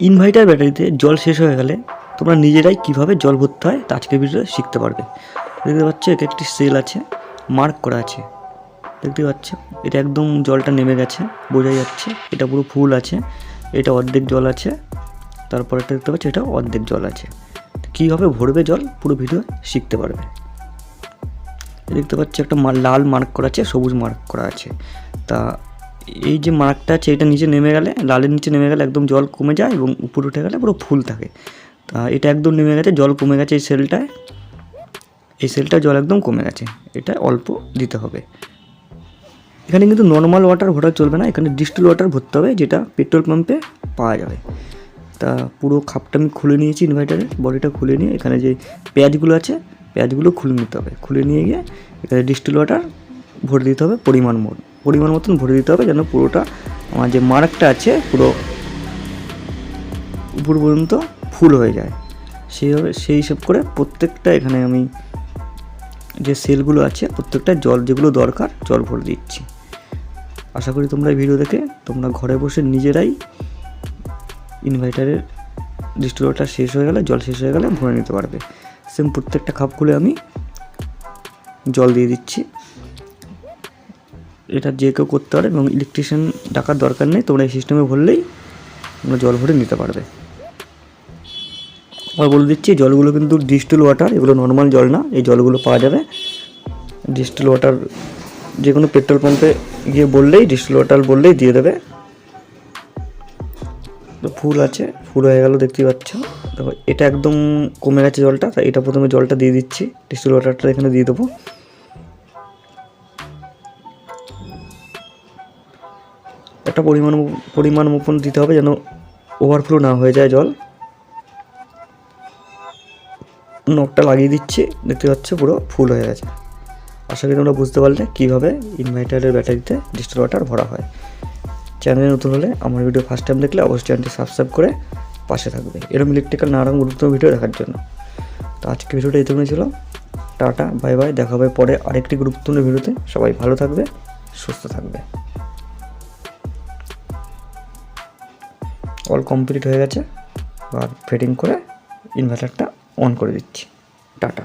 Inverter ব্যাটারিতে জল শেষ হয়ে গেলে তোমরা নিজেরাই কীভাবে জল ভরতে হয় তা আজকের ভিডিওতে শিখতে পারবে। দেখতে পাচ্ছ একে একটি সেল আছে, মার্ক করা আছে। দেখতে পাচ্ছ, এটা একদম জলটা নেমে গেছে, বোঝা যাচ্ছে, এটা পুরো ফুল আছে, এটা অর্ধেক জল আছে, তারপর এটা দেখতে পাচ্ছ, এটা অর্ধেক জল আছে। কীভাবে ভরবে জল, পুরো ভিডিও শিখতে পারবে। দেখতে পাচ্ছি, একটা লাল মার্ক করা আছে, সবুজ মার্ক করা আছে। তা এই যে মার্কটা আছে, এটা নিচে নেমে গেলে, লালের নিচে নেমে গেলে একদম জল কমে যায় এবং উপরে উঠে গেলে পুরো ফুল থাকে। তা এটা একদম নেমে গেছে, জল কমে গেছে এই সেলটায়। এই সেলটা জল একদম কমে গেছে, এটা অল্প দিতে হবে। এখানে কিন্তু নর্মাল ওয়াটার ভরা চলবে না, এখানে ডিস্টিল ওয়াটার ভরতে হবে, যেটা পেট্রোল পাম্পে পাওয়া যাবে। তা পুরো খাপটা আমি খুলে নিয়েছি ইনভার্টারের বডিটা খুলে নিয়ে এখানে যে পেঁয়াজগুলো আছে, পেঁয়াজগুলো খুলে নিতে হবে। খুলে নিয়ে গিয়ে এখানে ডিস্টিল ওয়াটার ভরে দিতে হবে পরিমাণ মতো। পরিমাণ মতন ভরে দিতে হবে যেন পুরোটা আমার যে মার্কটা আছে পুরো উপর পর্যন্ত ফুল হয়ে যায়। সেইভাবে সেই হিসেব করে প্রত্যেকটা এখানে আমি যে সেলগুলো আছে, প্রত্যেকটা জল যেগুলো দরকার জল ভরে দিচ্ছি। আশা করি তোমরা এই ভিডিও দেখে তোমরা ঘরে বসে নিজেরাই ইনভার্টারের ডিস্টিলেটর শেষ হয়ে গেলে, জল শেষ হয়ে গেলে ভরে নিতে পারবে। সেম প্রত্যেকটা খাপ খুলে আমি জল দিয়ে দিচ্ছি। এটা যে কেউ করতে পারে এবং ইলেকট্রিশিয়ান ডাকার দরকার নেই, তোমরা এই সিস্টেমে ভরলেই তোমরা জল ভরে নিতে পারবে। আবার বলে দিচ্ছি জলগুলো কিন্তু ডিস্টিল ওয়াটার এগুলো নর্মাল জল না, এই জলগুলো পাওয়া যাবে। ডিস্টিল ওয়াটার যে কোনো পেট্রোল পাম্পে গিয়ে বললেই ডিস্টিল ওয়াটার বললেই দিয়ে দেবে। তো ফুল আছে, ফুল হয়ে গেল দেখতে পাচ্ছ। দেখো, এটা একদম কমে গেছে জলটা তাই এটা প্রথমে জলটা দিয়ে দিচ্ছি ডিস্টিল ওয়াটারটা এখানে দিয়ে দেবো। একটা পরিমাণ পরিমাণ মোপন দিতে হবে যেন ওভারফ্লো না হয়ে যায় জল। নখটা লাগিয়ে দিচ্ছি, দেখতে পাচ্ছ পুরো ফুল হয়ে গেছে। আশা করি তোমরা বুঝতে পারলে কীভাবে ইনভার্টারের ব্যাটারিতে ডিস্টিল ওয়াটার ভরা হয়। চ্যানেলে নতুন হলে আমার ভিডিও ফার্স্ট টাইম দেখলে অবশ্যই চ্যানেলটি সাবস্ক্রাইব করে পাশে থাকবে। এরকম ইলেকট্রিক্যাল নানারকম গুরুত্বপূর্ণ ভিডিও দেখার জন্য। তো আজকে ভিডিওটা এই ছিল। টাটা বাই বাই দেখা হবে পরে আরেকটি গুরুত্বপূর্ণ ভিডিওতে সবাই ভালো থাকবে। সুস্থ থাকবে। অল কমপ্লিট হয়ে গেছে। আর ফিটিং করে ইনভার্টারটা অন করে দিচ্ছি। টাটা।